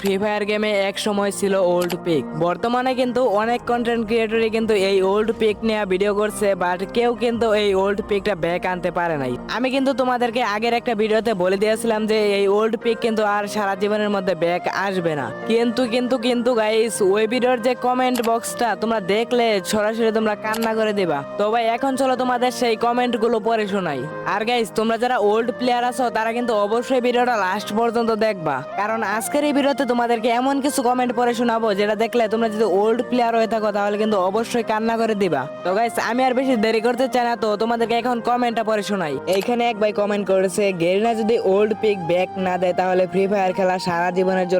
Free fire গেমে এক সময় ছিল ওল্ড পিক বর্তমানে কিন্তু অনেক কন্টেন্ট ক্রিয়েটরই কিন্তু এই ওল্ড পিক নিয়ে ভিডিও করছে বাট কেউ কিন্তু এই ওল্ড পিকটা ব্যাক আনতে পারে নাই। আমি কিন্তু তোমাদেরকে আগের একটা ভিডিওতে বলে দিয়েছিলাম যে এই ওল্ড পিক কিন্তু আর সারা জীবনের মধ্যে ব্যাক আসবে না। কিন্তু কিন্তু কিন্তু গাইস ওই ভিডিওর যে কমেন্ট বক্সটা তোমরা দেখলে সরাসরি তোমরা কান্না করে দিবা। তো ভাই, এখন চলো তোমাদের সেই কমেন্টগুলো পড়ে শোনাই। আর গাইস তোমরা যারা ওল্ড প্লেয়ার আছো, তারা কিন্তু অবশ্যই ভিডিওটা লাস্ট পর্যন্ত দেখবা। কারণ আজকের এই ভিডিওতে তোমাদেরকে এমন কিছু কমেন্ট পরে শোনাবো, যেটা দেখলে তোমরা যদি ওল্ড প্লেয়ার হয়ে থাকো, তাহলে কিন্তু অবশ্যই কান্না করে দিবা। তো গাইস আমি আর বেশি দেরি করতে চাই না, তো তোমাদেরকে এখন কমেন্টটা পরে শোনাই। এইখানে এক ভাই কমেন্ট করেছে, গেরিনা যদি ওল্ড পিক ব্যাক না দেয়, তাহলে ফ্রি ফায়ার খেলা সারা জীবনের জন্য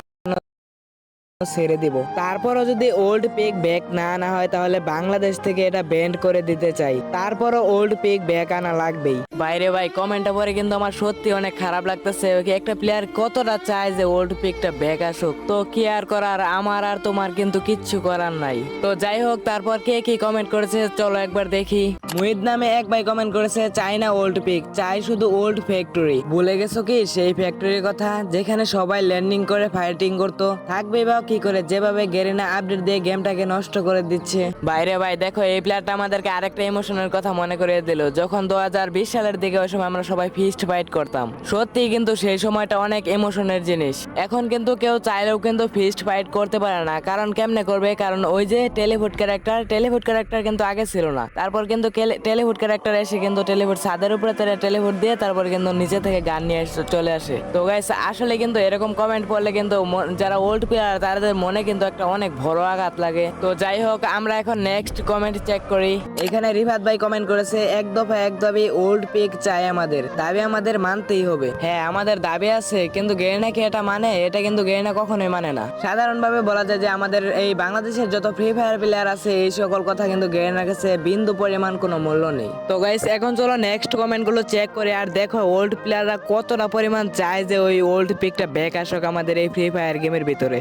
ছেড়ে দিব। তারপরও যদি ওল্ড পিক ব্যাক না আনা হয় তাহলে বাংলাদেশ থেকে এটা ব্যান্ড করে দিতে চাই। তারপরও ওল্ড পিক ব্যাক আনা লাগবেই। বাইরে ভাই কমেন্টটা পরে কিন্তু আমার সত্যি অনেক খারাপ লাগতেছে। একটা প্লেয়ার কতটা চায় যে ওল্ড পিকটা ব্যাক আসুক? তো কি আর করার? আমার আর তোমার কিন্তু কিচ্ছু করার নাই। তো যাই হোক তারপর কে কি কমেন্ট করেছে? চলো একবার দেখি। মুহিদ নামে এক ভাই কমেন্ট করেছে চাই না ওল্ড পিক চাই শুধু ওল্ড ফ্যাক্টরি ভুলে গেছো কি? সেই ফ্যাক্টরির কথা যেখানে সবাই ল্যান্ডিং করে ফাইটিং করতো। থাকবে বা কি করে যেভাবে গেরিনা আপডেট দিয়ে গেমটাকে নষ্ট করে দিচ্ছে। বাইরে ভাই, দেখো, এই প্লেয়ারটা আমাদেরকে আরেকটা ইমোশনের কথা মনে করিয়ে দিল। যখন দু হাজার বিশ সালের দিকে ওই সময় আমরা সবাই ফিস্ট ফাইট করতাম। সত্যি কিন্তু সেই সময়টা অনেক ইমোশনের জিনিস। এখন কিন্তু কেউ চাইলেও কিন্তু ফিস্ট ফাইট করতে পারে না। কারণ কেমনে করবে? কারণ ওই যে টেলিফুড ক্যারেক্টার টেলিফুড ক্যারেক্টার কিন্তু আগে ছিল না। তারপর কিন্তু টেলিফুড ক্যারেক্টার এসে কিন্তু টেলিফুড ছাদের উপরে তারা টেলিফুড দিয়ে তারপর কিন্তু নিচে থেকে গান নিয়ে চলে আসে। তো গাইস আসলে কিন্তু এরকম কমেন্ট পড়লে কিন্তু যারা ওল্ড প্লেয়ার তাদের মনে কিন্তু একটা অনেক বড় আঘাত লাগে। তো যাই হোক, আমরা এখন নেক্সট কমেন্ট চেক করি। এখানে রিফাত ভাই কমেন্ট করেছে, এক দফা এক দাবি ওল্ড পিক চাই আমাদের। দাবি আমাদের মানতেই হবে। হ্যাঁ আমাদের দাবি আছে, কিন্তু গেরিনা কি এটা মানে? এটা কিন্তু গেরিনা কখনোই মানে না। সাধারণভাবে বলা যায় যে আমাদের এই বাংলাদেশের যত ফ্রি ফায়ার প্লেয়ার আছে, এই সকল কথা কিন্তু গেরিনার কাছে বিন্দু পরিমাণ কোনো মূল্য নেই। তো গাইস এখন চলো নেক্সট কমেন্টগুলো চেক করে, আর দেখো ওল্ড প্লেয়াররা কতটা পরিমাণ চায় যে ওই ওল্ড পিকটা ব্যাক আসুক আমাদের এই ফ্রি ফায়ার গেমের ভিতরে।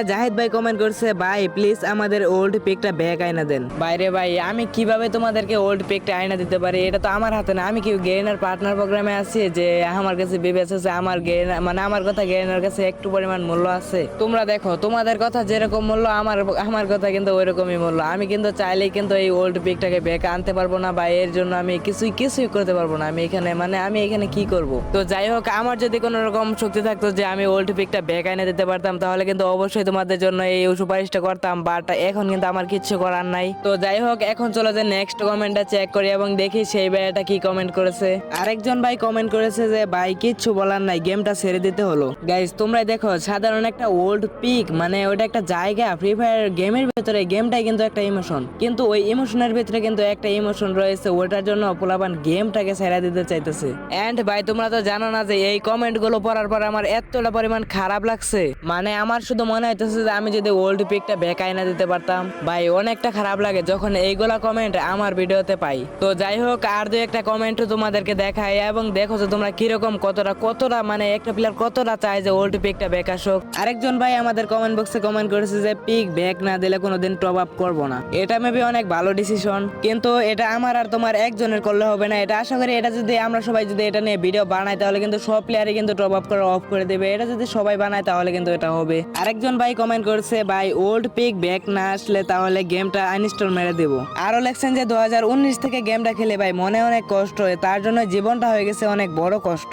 এইখানে জাহিদ ভাই কমেন্ট করছে, ভাই প্লিজ আমাদের ওল্ড পিকটা ব্যাক আইনা দেন। বাইরে ভাই, আমি কীভাবে তোমাদেরকে ওল্ড পিকটা আইনা দিতে পারি? এটা তো আমার হাতে না। আমি কি গেরিনার পার্টনার প্রোগ্রামে আছি যে আমার কাছে বিবেচ আছে, আমার গেরিনা মানে আমার কথা গেরিনার কাছে একটু পরিমাণ মূল্য আছে? তোমরা দেখো, তোমাদের কথা যেরকম মূল্য, আমার আমার কথা কিন্তু ওইরকমই মূল্য। আমি কিন্তু চাইলেই কিন্তু এই ওল্ড পিকটাকে ব্যাক আনতে পারব না, বা এর জন্য আমি কিছুই কিছুই করতে পারব না। আমি এখানে মানে আমি এখানে কি করব? তো যাই হোক, আমার যদি কোনো রকম শক্তি থাকতো যে আমি ওল্ড পিকটা ব্যাক আইনে দিতে পারতাম, তাহলে কিন্তু অবশ্যই তোমাদের জন্য এই সুপারিশটা করতাম বাট এখন কিন্তু আমার কিচ্ছু করার নাই। তো যাই হোক, এখন চলো যে নেক্সট কমেন্টটা চেক করি এবং দেখি সেই ভাইটা কি কমেন্ট করেছে। আরেকজন ভাই কমেন্ট করেছে যে, ভাই, কিচ্ছু বলার নাই গেমটা ছেড়ে দিতে হলো। গাইস তোমরাই দেখো, সাধারণ একটা ওল্ড পিক মানে ওটা একটা জায়গা ফ্রি ফায়ার গেমের ভিতরে গেমটাই কিন্তু একটা ইমোশন কিন্তু ওই ইমোশনের ভিতরে কিন্তু একটা ইমোশন রয়েছে, ওটার জন্য পোলাপান গেমটাকে ছেড়ে দিতে চাইতেছে। এন্ড ভাই, তোমরা তো জানো না যে এই কমেন্টগুলো পড়ার পর আমার এতটা পরিমাণ খারাপ লাগছে। মানে আমার শুধু মনে হইতেছে যে আমি যদি ওল্ড পিকটা বেকাই না দিতে পারতাম। ভাই, অনেকটা খারাপ লাগে যখন এইগুলা কমেন্ট আমার ভিডিওতে পাই। তো যাই হোক, আর দু একটা কমেন্ট তোমাদেরকে দেখাই এবং দেখো যে তোমরা কীরকম কতটা কতটা মানে একটা প্লেয়ার কতটা চায় যে ওল্ড পিকটা ব্যাক আসুক আরেকজন ভাই আমাদের কমেন্ট বক্সে কমেন্ট করেছে যে পিক ব্যাক না দিলে কোনোদিন টপ আপ করব না। এটা মেবি অনেক ভালো ডিসিশন কিন্তু এটা আমার আর তোমার একজনের করলে হবে না। এটা আশা করি এটা যদি আমরা সবাই যদি এটা নিয়ে ভিডিও বানাই, তাহলে কিন্তু সব প্লেয়ারই কিন্তু টপ আপ করে অফ করে দেবে। এটা যদি সবাই বানায়, তাহলে কিন্তু এটা হবে। আরেকজন ভাই কমেন্ট করছে, ভাই ওল্ড পিক ব্যাক না আসলে তাহলে গেমটা আনইনস্টল মেরে দেবো। আরও লেখছেন যে দু হাজার উনিশ থেকে গেমটা খেলে ভাই মনে অনেক কষ্ট হয় তার জন্য জীবনটা হয়ে গেছে অনেক বড় কষ্ট।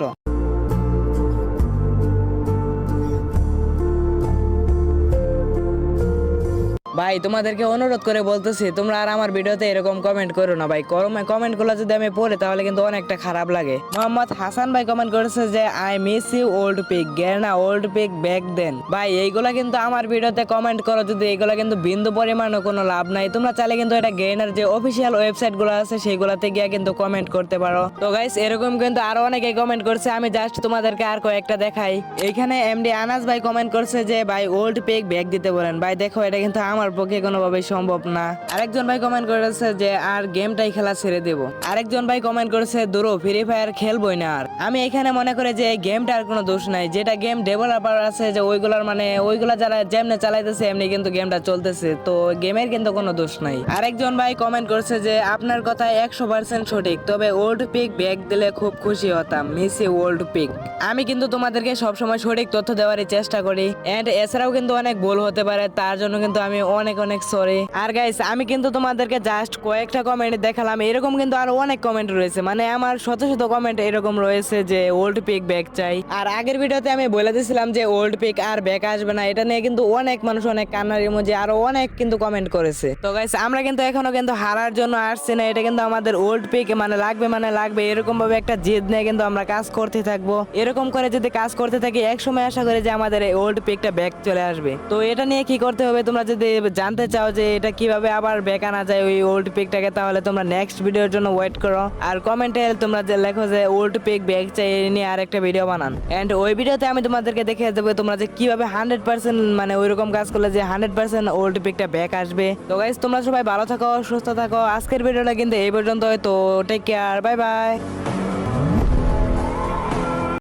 ভাই, তোমাদেরকে অনুরোধ করে বলতেছি, তোমরা আর আমার ভিডিওতে এরকম কমেন্ট করো না ভাই। কমেন্টগুলো যদি আমি পড়ে, তাহলে কিন্তু অনেকটা খারাপ লাগে। মোহাম্মদ হাসান ভাই কমেন্ট করেছে যে I miss you old pic গেরনা old pic back দেন ভাই, এইগুলা কিন্তু আমার ভিডিওতে কমেন্ট করো, যদি এইগুলা কিন্তু বিন্দু পরিমাণও কোনো লাভ নাই। তোমরা চাইলে কিন্তু এটা গেনার যে অফিসিয়াল ওয়েবসাইটগুলো আছে, সেইগুলাতে গিয়ে কিন্তু কমেন্ট করতে পারো। তো গাইস এরকম কিন্তু আরও অনেকে কমেন্ট করছে, আমি জাস্ট তোমাদেরকে আর কয়েকটা দেখাই। এখানে এমডি আনাস ভাই কমেন্ট করছে যে, ভাই ওল্ড পিক ব্যাক দিতে বলেন। ভাই, দেখো, এটা কিন্তু আমার আমার পক্ষে কোনোভাবেই সম্ভব না। আরেকজন ভাই কমেন্ট করেছে যে, আর গেমটাই খেলা ছেড়ে দেব। আরেকজন ভাই কমেন্ট করেছে দূরও ফ্রি ফায়ার খেলবই না আর। আমি এখানে মনে করি যে, এই গেমটার কোনো দোষ নাই। যেটা গেম ডেভেলপার আছে যে, ওইগুলোর মানে ওইগুলা যারা যেমনে চালাইতেছে, এমনি কিন্তু গেমটা চলতেছে। তো গেমের কিন্তু কোনো দোষ নাই। আরেকজন ভাই কমেন্ট করছে যে, আপনার কথা একশো পার্সেন্ট সঠিক, তবে ওল্ড পিক ব্যাগ দিলে খুব খুশি হতাম। মিসি ওল্ড পিক আমি কিন্তু তোমাদেরকে সবসময় সঠিক তথ্য দেওয়ারই চেষ্টা করি। এন্ড এছাড়াও কিন্তু অনেক ভুল হতে পারে, তার জন্য কিন্তু আমি অনেক অনেক সরি আর গাইস আমি কিন্তু তোমাদেরকে জাস্ট কয়েকটা কমেন্ট দেখালাম। এরকম কিন্তু আরও অনেক কমেন্ট রয়েছে। মানে আমার শত শত কমেন্ট এরকম রয়েছে যে ওল্ড পিক ব্যাগ চাই। আর আগের ভিডিওতে আমি বলে দিয়েছিলাম যে ওল্ড পিক আর ব্যাক আসবে না। এটা নিয়ে কিন্তু অনেক মানুষ অনেক কান্নার ইমোজি আরও অনেক কিন্তু কমেন্ট করেছে। তো গাইস আমরা কিন্তু এখনও কিন্তু হারার জন্য আসছি না। এটা কিন্তু আমাদের ওল্ড পিক মানে লাগবে মানে লাগবে। এরকম ভাবে একটা জেদ নিয়ে কিন্তু আমরা কাজ করতে থাকব। এরকম করে যদি কাজ করতে থাকি এক সময় আশা করি যে আমাদের এই ওল্ড পিকটা ব্যাক চলে আসবে। তো এটা নিয়ে কি করতে হবে? তোমরা যদি জানতে চাও যে এটা কীভাবে আবার ব্যাক আনা যায় ওই ওল্ড পিকটাকে তাহলে তোমরা নেক্সট ভিডিওর জন্য ওয়েট করো। আর কমেন্টে তোমরা যে লেখো যে ওল্ড পিক ব্যাক চাই নিয়ে আরেকটা ভিডিও বানান। এন্ড ওই ভিডিওতে আমি তোমাদেরকে দেখে দেবো তোমরা যে কীভাবে হান্ড্রেড পার্সেন্ট মানে ওইরকম কাজ করলে যে হান্ড্রেড পার্সেন্ট ওল্ড পিকটা ব্যাক আসবে। তো গাইজ তোমরা সবাই ভালো থাকো, সুস্থ থাকো। আজকের ভিডিওটা কিন্তু এই পর্যন্ত তো টেক কেয়ার বাই বাই